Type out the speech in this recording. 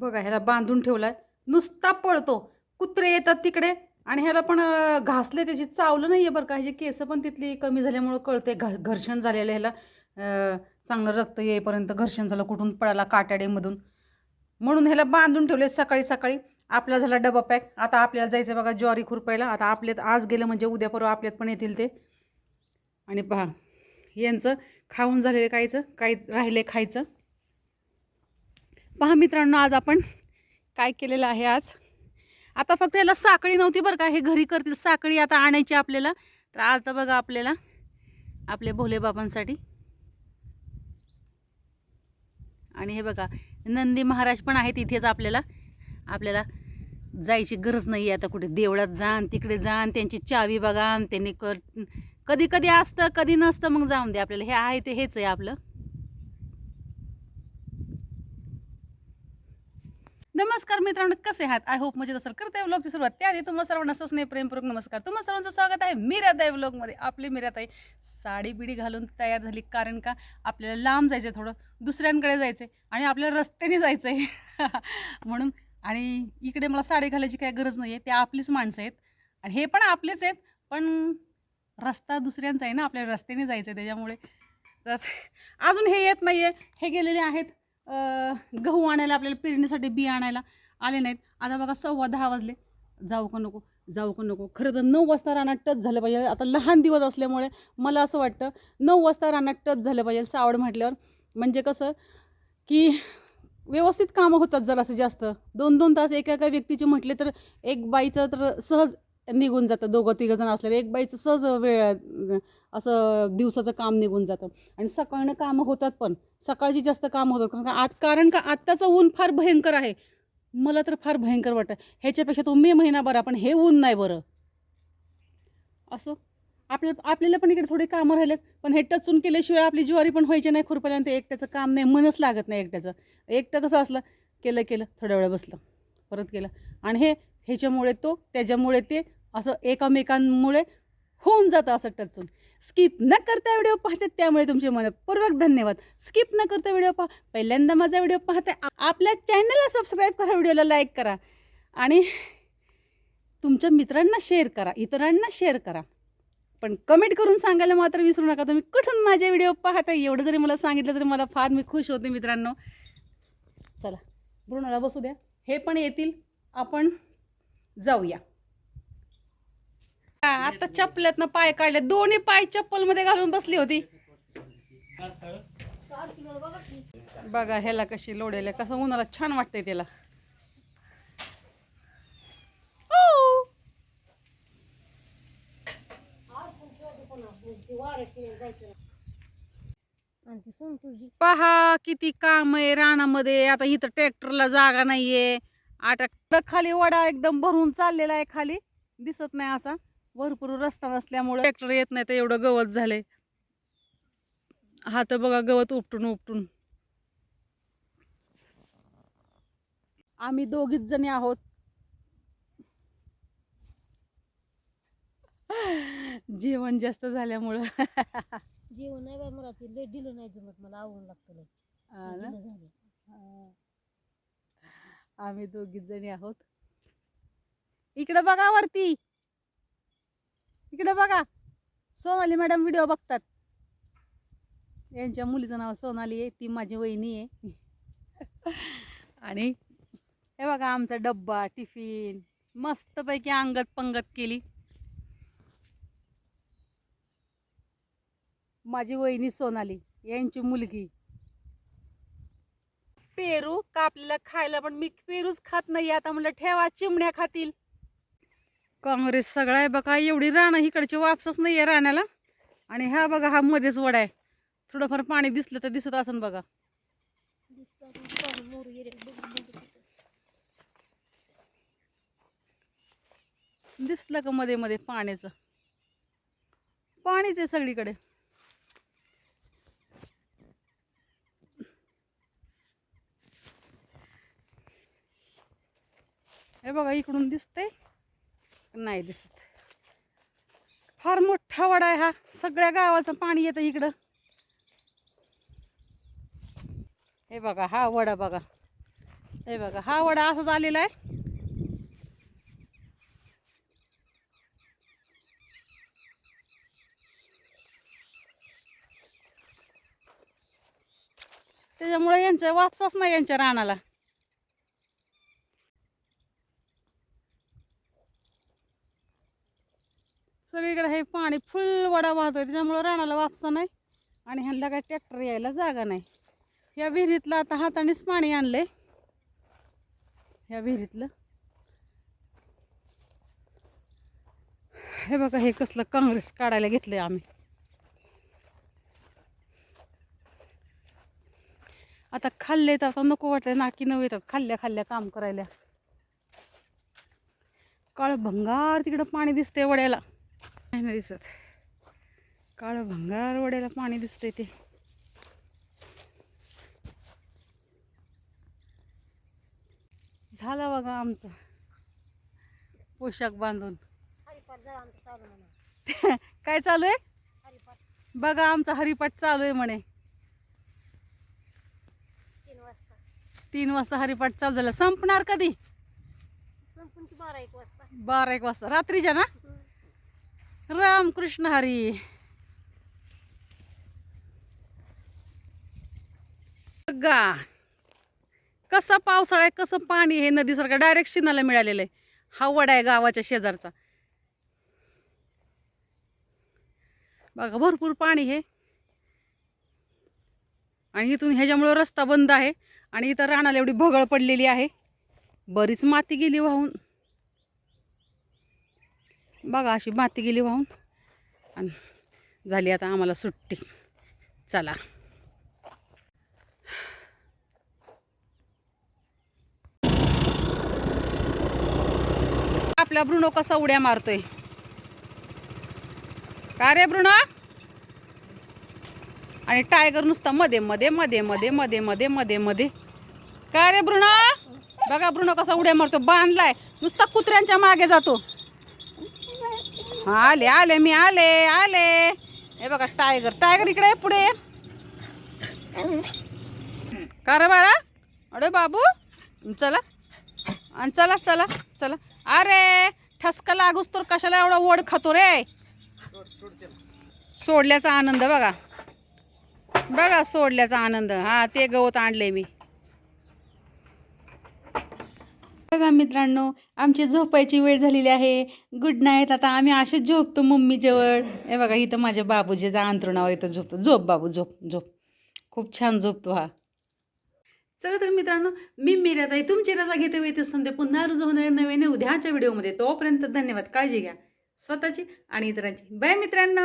बघा ह्याला बांधून ठेवलाय. नुसता पळतो. कुत्रे येतात तिकडे आणि ह्याला पण घासले त्याची चावलं नाही आहे बरं का. ह्याची केसं पण तिथली कमी झाल्यामुळं कळते घ घर्षण झालेलं ह्याला. चांगलं रक्त येईपर्यंत घर्षण झालं कुठून पळाला काट्याडेमधून. म्हणून ह्याला बांधून ठेवले सकाळी सकाळी. आपला झाला डबा पॅक. आता आपल्याला जायचं बघा ज्वारी खुरपायला. आता आपल्यात आज गेलं म्हणजे उद्या परवा आपल्यात पण येतील ते. आणि पहा यांचं खाऊन झालेलं कायचं काही राहिले खायचं. पहा मित्रांनो आज आपण काय केलेलं आहे आज? आता फक्त याला साखळी नव्हती बरं का हे घरी करतील साखळी आता आणायची आपल्याला. तर आता बघा आपल्याला आपल्या भोलेबाबांसाठी आणि हे बघा नंदी महाराज पण आहेत इथेच आपल्याला. आपल्याला जायची गरज नाही आहे आता कुठे. देवळात जाण तिकडे जाण त्यांची चावी बघा त्यांनी कर कधी कधी असतं कधी नसतं मग जाऊन दे आपल्याला. हे आहे ते हेच आहे आपलं. नमस्कार मित्रांनो कसे आहात? आय होप म्हणजे असेल. करते व्लॉगची सुरुवात त्याआधी तुम्हाला सर्वांना नाही प्रेमपूर्वक नमस्कार. तुम्हाला सर्वांचं स्वागत आहे मिराताई व्लॉगमध्ये आपली मिराताई साडी बिडी घालून तयार झाली. कारण का? आपल्याला लांब जायचं आहे थोडं दुसऱ्यांकडे जायचं आहे आणि आपल्याला रस्त्याने जायचं आहे म्हणून आणि इकडे मला साडी घालायची काही गरज नाही आहे ते आपलीच माणसं आहेत. आणि हे पण आपलेच आहेत. पण रस्ता दुसऱ्यांचा आहे ना आपल्याला रस्त्याने जायचं आहे त्याच्यामुळे. तर अजून हे येत नाही आहे हे गेलेले आहेत. गहू आणायला आपल्याला पेरणीसाठी बी आणायला आले नाहीत. आता बघा सव्वा दहा वाजले. जाऊ का नको? जाऊ का नको? खरं तर नऊ वाजता रानात टच झालं पाहिजे. आता लहान दिवस असल्यामुळे मला असं वाटतं नऊ वाजता रानात टच झालं पाहिजे सावड म्हटल्यावर. म्हणजे कसं की व्यवस्थित कामं होतात जरासं जास्त. दोन दोन तास एका एका व्यक्तीचे म्हटले तर एक बाईचं तर सहज निघून जातं. दोघं तिघं जण असलेलं एक बाईचं सहज वेळ असं दिवसाचं काम निघून जातं. आणि सकाळनं कामं होतात पण सकाळची जास्त कामं होतात. कारण का आत कारण का आत्ताचं ऊन फार भयंकर आहे. मला तर फार भयंकर वाटतं. ह्याच्यापेक्षा तो मे महिना बरा पण हे ऊन नाही बरं. असं. आपल्या आपल्याला पण इकडे थोडे कामं राहिलेत पण हे टचून केल्याशिवाय आपली ज्वारी पण व्हायची नाही खुरपायला ते एकट्याचं काम नाही मनच लागत नाही एकट्याचं. एकटं कसं असलं केलं केलं थोड्या वेळ बसलं परत केलं. आणि हे ह्याच्यामुळे तो त्याच्यामुळे ते असं एकमेकांमुळे होऊन जातं असं टचून. स्किप न करता व्हिडिओ पाहते त्यामुळे तुमचे मनपूर्वक धन्यवाद. स्किप न करता व्हिडिओ पहा. पहिल्यांदा माझा व्हिडिओ पाहते आपल्या चॅनलला सबस्क्राईब करा व्हिडिओला लाईक करा. आणि तुमच्या मित्रांना शेअर करा इतरांना शेअर करा. पण कमेंट करून सांगायला मात्र विसरू नका. तुम्ही कुठून माझे व्हिडिओ पाहता एवढं जरी मला सांगितलं तरी मला फार मी खुश होते मित्रांनो. चला भ्रूणाला बसू द्या. हे पण येतील. आपण जाऊया. हा, आता चपल्यातनं पाय काढले. दोन्ही पाय चप्पलमध्ये घालून बसली होती. बघा ह्याला कशी लोडेल कसं उन्हाला छान वाटतंय त्याला हो. पहा किती काम आहे रानामध्ये. आता इथं ट्रॅक्टरला जागा नाहीये. आता खाली वडा एकदम भरून चाललेला आहे खाली. दिसत नाही असा. भरपूर रस्ता नसल्यामुळे ट्रॅक्टर येत नाही तर एवढं गवत झालंय. हा तर बघा गवत उपटून उपटून. आम्ही दोघीच जणी आहोत. जेवण जास्त झाल्यामुळं. जेवण नाही बाय मला ते दिलं नाही जमत. मला आवडून लागतं लय हा ना? ढिलं झालं. हा. आम्ही दोघीच जणी आहोत. इकडे बघा वरती. इकडे बघा. सोनाली मॅडम व्हिडिओ बघतात. यांच्या मुलीचं नाव सोनाली आहे ती माझी वहिनी आहे. आणि हे बघा आमचा डब्बा टिफिन मस्तपैकी अंगत पंगत केली. माझी वहिनी सोनाली यांची मुलगी. पेरू का आपल्याला खायला? पण मी पेरूच खात नाही. आता म्हणलं ठेवा चिमण्या खातील. काँग्रेस सगळा आहे बघा. एवढी राणं इकडची वापसच नाही आहे राण्याला. आणि हा बघा हा मध्येच वडा आहे. थोडंफार पाणी दिसलं तर दिसत असन बघा. दिसलं का मध्ये मध्ये पाण्याचं? पाणीच आहे सगळीकडे. हे बघा इकडून दिसतंय. नाही दिसत. फार मोठा वडा आहे हा. सगळ्या गावाचं पाणी येतं इकडं. हे बघा हा वडा बघा. हे बघा हा वडा असाच आलेला आहे. त्याच्यामुळे यांचं वापसच नाही यांच्या रानाला. सगळीकडे हे पाणी फुल वडा वाहतोय. त्याच्यामुळं रानाला वापसा नाही आणि ह्यांना काय ट्रॅक्टर यायला जागा नाही. ह्या विहिरीतलं आता हातानेच पाणी आणलंय. ह्या विहिरीतलं. हे बघा हे कसलं काँग्रेस काढायला घेतलंय आम्ही. आता खाल्ले तर आता नको वाटतंय नाकी नव येतात. खाल्ल्या खाल्ल्या काम करायला. काळ भंगार तिकडं पाणी दिसतंय वड्याला. नाही ना दिसत. काळ भंगार वड्याला पाणी दिसतंय ते. झाला बघा आमचं. पोशाख बांधून. काय चालू आहे? बघा आमचा हरिपाठ चालू आहे म्हणे. तीन वाजता. हरिपाठ चालू झाला. संपणार कधी? संपून ती बारा एक वाजता. बारा एक वाजता. रात्रीच्या ना? रामकृष्ण हरी. बघा कसा पावसाळा आहे कसं पाणी हे नदीसारखं डायरेक्ट शिनाला मिळालेलं आहे. हा वडा आहे गावाच्या शेजारचा. बघा भरपूर पाणी हे आणि इथून ह्याच्यामुळं रस्ता बंद आहे. आणि इथं रानाला एवढी भगळ पडलेली आहे. बरीच माती गेली वाहून. बघा अशी माती गेली वाहून. आणि झाली आता आम्हाला सुट्टी. चला. आपला ब्रुणो कसा उड्या मारतोय? का रे ब्रुणो? आणि टायगर नुसता मध्ये मध्ये मध्ये मध्ये मध्ये मध्ये मध्ये मध्ये का रे ब्रुणो? बघा ब्रुणो कसा उड्या मारतो. बांधलाय. नुसता कुत्र्यांच्या मागे जातो. आले आले मी आले आले. हे बघा टायगर टायगर इकडे पुढे. ये. का रे बाळा? अरे बाबू. चला. आणि चला चला चला. अरे ठसका लागूस तर कशाला एवढा ओढ खातो रे? सोडल्याचा आनंद बघा. बघा सोडल्याचा आनंद. हा ते गवत आणले मी. बघा मित्रांनो आमची झोपायची वेळ झालेली आहे. गुड नाईट आता आम्ही असेच झोपतो मम्मी जवळ हे बघा इथं माझ्या बाबूजीचा अंतरुणावर इथं झोपतो झोप बाबू झोप झोप. खूप छान झोपतो हा. चला तर मित्रांनो मी मीराताई तुमची रजा घेते येत असताना पुन्हा रुजू होणारे नवीन उद्याच्या व्हिडिओमध्ये तोपर्यंत धन्यवाद. काळजी घ्या. स्वतःची आणि इतरांची. बाय मित्रांनो!